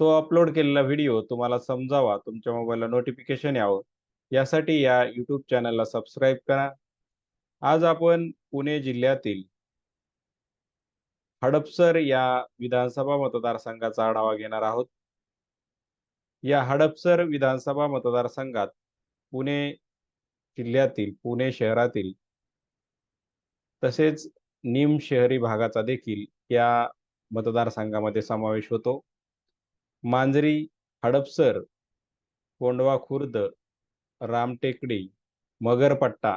तो अपलोड केलेला व्हिडिओ तुम्हाला समजावा तुमच्या मोबाईलला नोटिफिकेशन यावं. यासाठी या यूट्यूब चॅनलला सबस्क्राईब करा. आज आपण पुणे जिल्ह्यातील हडपसर या विधानसभा मतदारसंघाचा आढावा घेणार आहोत. या हडपसर विधानसभा मतदारसंघात पुणे जिल्ह्यातील पुणे शहरातील तसेच निम शहरी भागाचा देखील या मतदारसंघामध्ये समावेश होतो. मांजरी हडपसर कोंडवा खुर्द रामटेकडी मगरपट्टा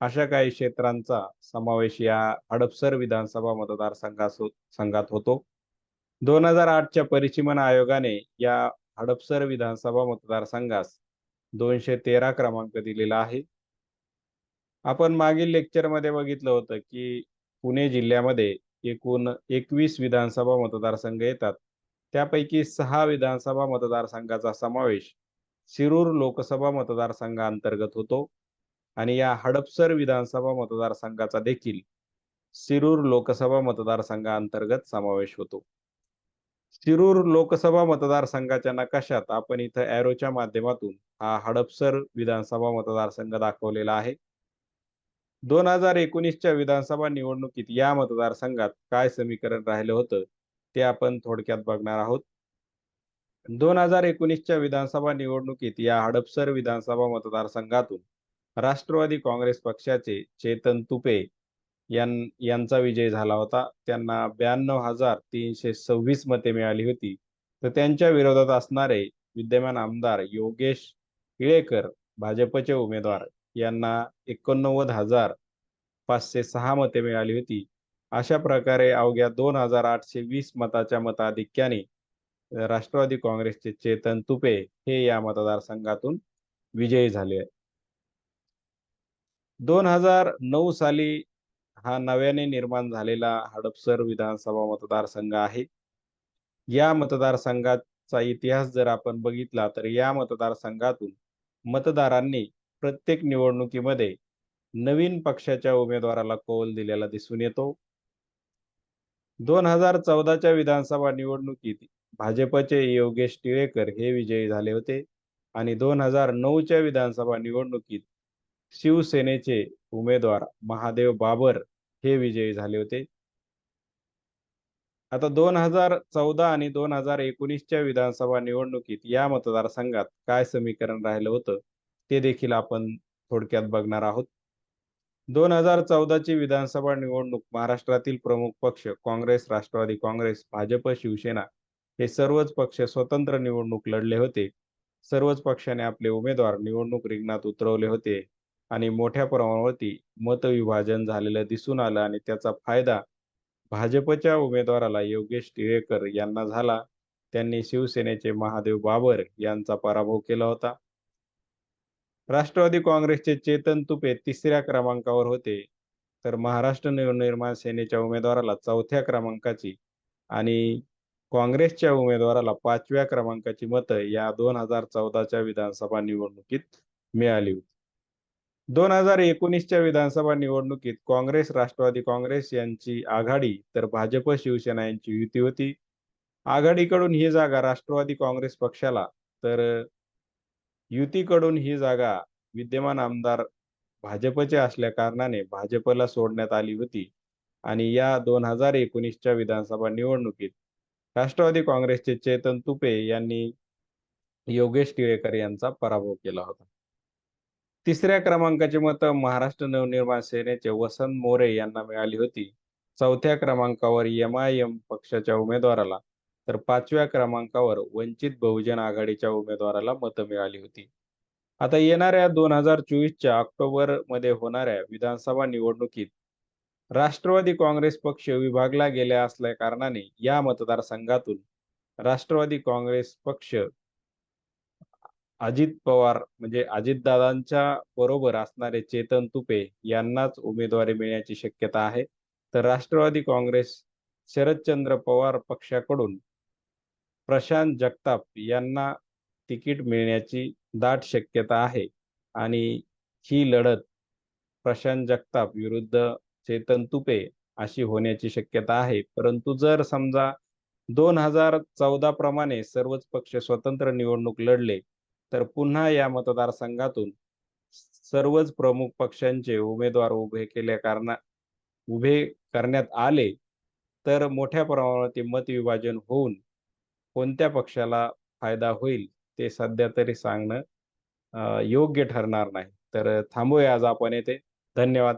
अशा काही क्षेत्रांचा समावेश या हडपसर विधानसभा मतदारसंघात संघात होतो. दोन हजार आठच्या परिचिमन आयोगाने या हडपसर विधानसभा मतदारसंघास दोनशे तेरा क्रमांक दिलेला आहे. आपण मागील लेक्चरमध्ये बघितलं होतं की पुणे जिल्ह्यामध्ये एकूण एकवीस विधानसभा मतदारसंघ येतात. त्यापैकी सहा विधानसभा मतदारसंघाचा समावेश शिरूर लोकसभा मतदारसंघाअंतर्गत होतो आणि या हडपसर विधानसभा मतदारसंघाचा देखील शिरूर लोकसभा मतदारसंघाअंतर्गत समावेश होतो. शिरूर लोकसभा मतदारसंघाच्या नकाशात आपण इथं एरोच्या माध्यमातून हा हडपसर विधानसभा मतदारसंघ दाखवलेला आहे. दोन हजार एकोणीसच्या विधानसभा निवडणुकीत या मतदारसंघात काय समीकरण राहिलं होतं? ते आपण थोडक्यात बघणार आहोत. दोन हजार एकोणीसच्या विधानसभा निवडणुकीत या हडपसर विधानसभा मतदारसंघातून राष्ट्रवादी काँग्रेस पक्षाचे चेतन तुपे यांचा विजय झाला होता. त्यांना ब्याण्णव हजार तीनशे सव्वीस मते मिळाली होती. तर त्यांच्या विरोधात असणारे विद्यमान आमदार योगेश इळेकर भाजपचे उमेदवार यांना एकोणनव्वद हजार पाचशे सहा मते मिळाली होती. अशा प्रकारे अवघ्या दोन हजार आठशे वीस मताच्या मताधिक्याने राष्ट्रवादी काँग्रेसचे चेतन तुपे हे या मतदारसंघातून विजयी झाले दोन हजार नऊ साली हा नव्याने निर्माण झालेला हडपसर विधानसभा मतदारसंघ आहे. या मतदारसंघाचा इतिहास जर आपण बघितला तर या मतदारसंघातून मतदारांनी प्रत्येक निवडणुकीमध्ये नवीन पक्षाच्या उमेदवाराला कौल दिलेला दिसून येतो. दोन हजार चौदाच्या विधानसभा निवडणुकीत भाजपचे योगेश टिळेकर हे विजयी झाले होते. आणि दोन हजार नऊच्या विधानसभा निवडणुकीत शिवसेनेचे उमेदवार महादेव बाबर हे विजयी झाले होते. आता दोन हजार चौदा आणि दोन हजार एकोणीसच्या विधानसभा निवडणुकीत या मतदारसंघात काय समीकरण राहिलं होतं ते देखील आपण थोडक्यात बघणार आहोत. दोन हजार चौदाची विधानसभा निवडणूक महाराष्ट्रातील प्रमुख पक्ष काँग्रेस राष्ट्रवादी काँग्रेस भाजप शिवसेना हे सर्वच पक्ष स्वतंत्र निवडणूक लढले होते. सर्वच पक्षाने आपले उमेदवार निवडणूक रिंगणात उतरवले होते आणि मोठ्या प्रमाणावरती मतविभाजन झालेलं दिसून आलं आणि त्याचा फायदा भाजपच्या उमेदवाराला योगेश टिळेकर यांना झाला. त्यांनी शिवसेनेचे महादेव बाबर यांचा पराभव केला होता. राष्ट्रवादी काँग्रेसचे चेतन तुपे तिसऱ्या क्रमांकावर होते. तर महाराष्ट्र नवनिर्माण सेनेच्या उमेदवाराला चौथ्या क्रमांकाची आणि काँग्रेसच्या उमेदवाराला पाचव्या क्रमांकाची मतं या दोन हजार चौदाच्या विधानसभा निवडणुकीत मिळाली होती. दोन हजार एकोणीसच्या विधानसभा निवडणुकीत काँग्रेस राष्ट्रवादी काँग्रेस यांची आघाडी तर भाजप शिवसेना यांची युती होती. आघाडीकडून ही जागा राष्ट्रवादी काँग्रेस पक्षाला तर युतीकडून ही जागा विद्यमान आमदार भाजपचे असल्या कारणाने भाजपला सोडण्यात आली होती. आणि या दोन हजार एकोणीसच्या विधानसभा निवडणुकीत राष्ट्रवादी काँग्रेसचे चेतन तुपे यांनी योगेश टिळेकर यांचा पराभव केला होता. तिसऱ्या क्रमांकाचे मतं महाराष्ट्र नवनिर्माण सेनेचे वसंत मोरे यांना मिळाली होती. चौथ्या क्रमांकावर एम आय एम पक्षाच्या उमेदवाराला तर पाचव्या क्रमांकावर वंचित बहुजन आघाडीच्या उमेदवाराला मतं मिळाली होती. आता येणाऱ्या दोन हजार चोवीसच्या ऑक्टोबरमध्ये होणाऱ्या विधानसभा निवडणुकीत राष्ट्रवादी काँग्रेस पक्ष विभागला गेल्या असल्या कारणाने या मतदारसंघातून राष्ट्रवादी काँग्रेस पक्ष अजित पवार म्हणजे अजितदादांच्या बरोबर असणारे चेतन तुपे यांनाच उमेदवारी मिळण्याची शक्यता आहे. तर राष्ट्रवादी काँग्रेस शरदचंद्र पवार पक्षाकडून प्रशांत जगताप यांना तिकीट मिळण्याची दाट शक्यता आहे. आणि ही लढत प्रशांत जगताप विरुद्ध चेतन तुपे अशी होण्याची शक्यता आहे. परंतु जर समजा दोन हजार चौदा प्रमाणे सर्वच पक्ष स्वतंत्र निवडणूक लढले तर पुन्हा या मतदारसंघातून सर्वच प्रमुख पक्षांचे उमेदवार उभे केल्या कारणा उभे करण्यात आले तर मोठ्या प्रमाणात मत विभाजन होऊन कोणत्या पक्षाला फायदा होईल? ते सध्या तरी सांगणं योग्य ठरणार नाही. तर थांबूया आज आपण येथे. धन्यवाद.